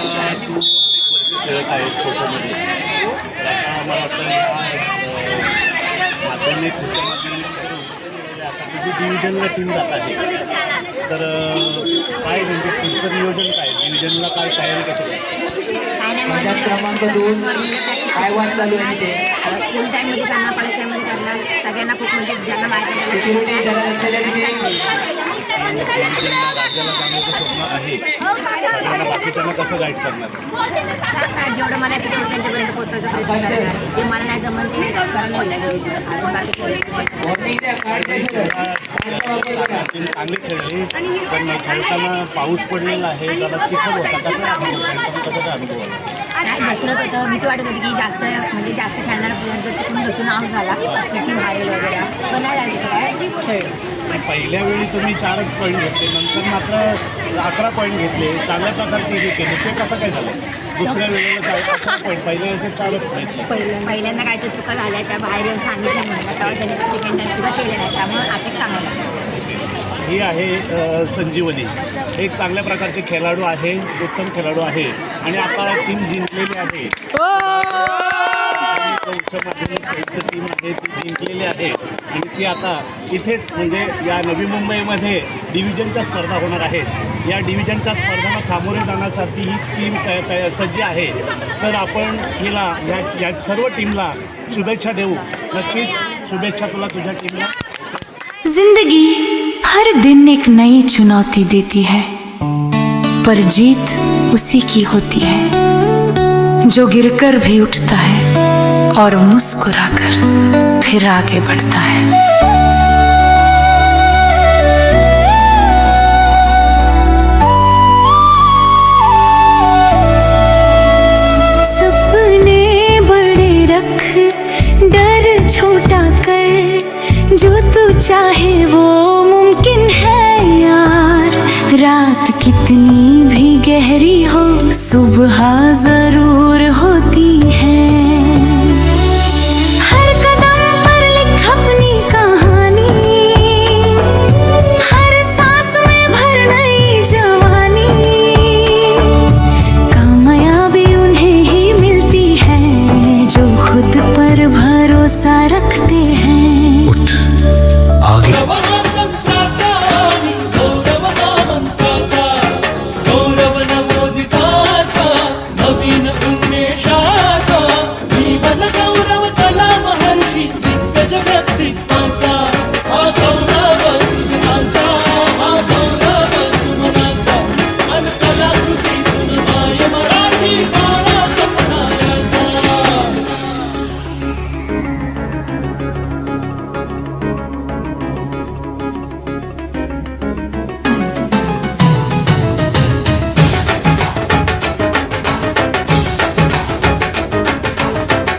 तू अनेक वर्ष खेळत आहेत खोखोमध्ये तर आता मला वाटतं ह्या माध्यमिक उच्च माध्यमिक आता तुझी डिव्हिजनला टीम जात आहे तर काय म्हणजे पुढचं नियोजन काय डिव्हिजनला काय तयारी कसं काय क्रमांक दोन काय वाट चालू आहे तिथे स्कूल टाईममध्ये करणार कॉलेज टाईममध्ये करणार सगळ्यांना खूप म्हणजे ज्यांना माहिती राज्याला जाण्याचं स्वप्न आहे सगळ्यांना बाकीच्यांना कसं गाईड करणार? जेवढं मला तिथे त्यांच्यापर्यंत पोहोचवायचा प्रयत्न करणार. जे मला नाही जमन ते बाकी चांगली खेळली पण खेळताना पाऊस पडलेला आहे जरा चिखल होता कसा कसा काय अनुभव नाही घसरत होतं भीती वाटत होती की जास्त म्हणजे जास्त खेळणारा प्लेअर जर चुकून घसरून आउट झाला तर टीम हारेल वगैरे. पण नाही झालं काय? खेळ. पहिल्या वेळी तुम्ही चारच पॉईंट घेतले नंतर मात्र अकरा पॉईंट घेतले चांगल्या प्रकारचे हे केले. ते कसं काय झालं? दुसऱ्या वेळेला पॉईंट पहिल्या वेळेस चारच पॉईंट पहिलं पहिल्यांदा. काय तर चुका झाल्या त्या बाहेर येऊन सांगितल्या म्हणलं तेव्हा त्यांनी सेकंड टाइम सुद्धा केले नाही त्यामुळे आता चांगलं. ही आहे संजीवनी. एक चांगल्या प्रकारचे खेळाडू आहे उत्तम खेळाडू आहे. आणि आता टीम जिंकलेली आहे. उच्च माध्यमिक संयुक्त टीम आहे ती जिंकलेली आहे. आणि ती आता इथेच म्हणजे या नवी मुंबईमध्ये डिव्हिजनच्या स्पर्धा होणार आहेत. या डिव्हिजनच्या स्पर्धांना सामोरे जाण्यासाठी ही टीम तया तया सज्ज आहे. तर आपण हिला या या सर्व टीमला शुभेच्छा देऊ. नक्कीच शुभेच्छा तुला तुझ्या टीमला जिंदगी दिन एक नई चुनौती देती है, पर जीत उसी की होती है, जो गिरकर भी उठता है और मुस्कुराकर फिर आगे बढ़ता है। सपने बड़े रख, डर छोटा कर, जो तू चाहे वो रात कितनी भी गहरी हो, सुबह ज़रूर होती है। हर कदम पर लिख अपनी कहानी, हर में भर नई जवानी। उन्हें ही मिलती है, जो खुद पर भरोसा रखते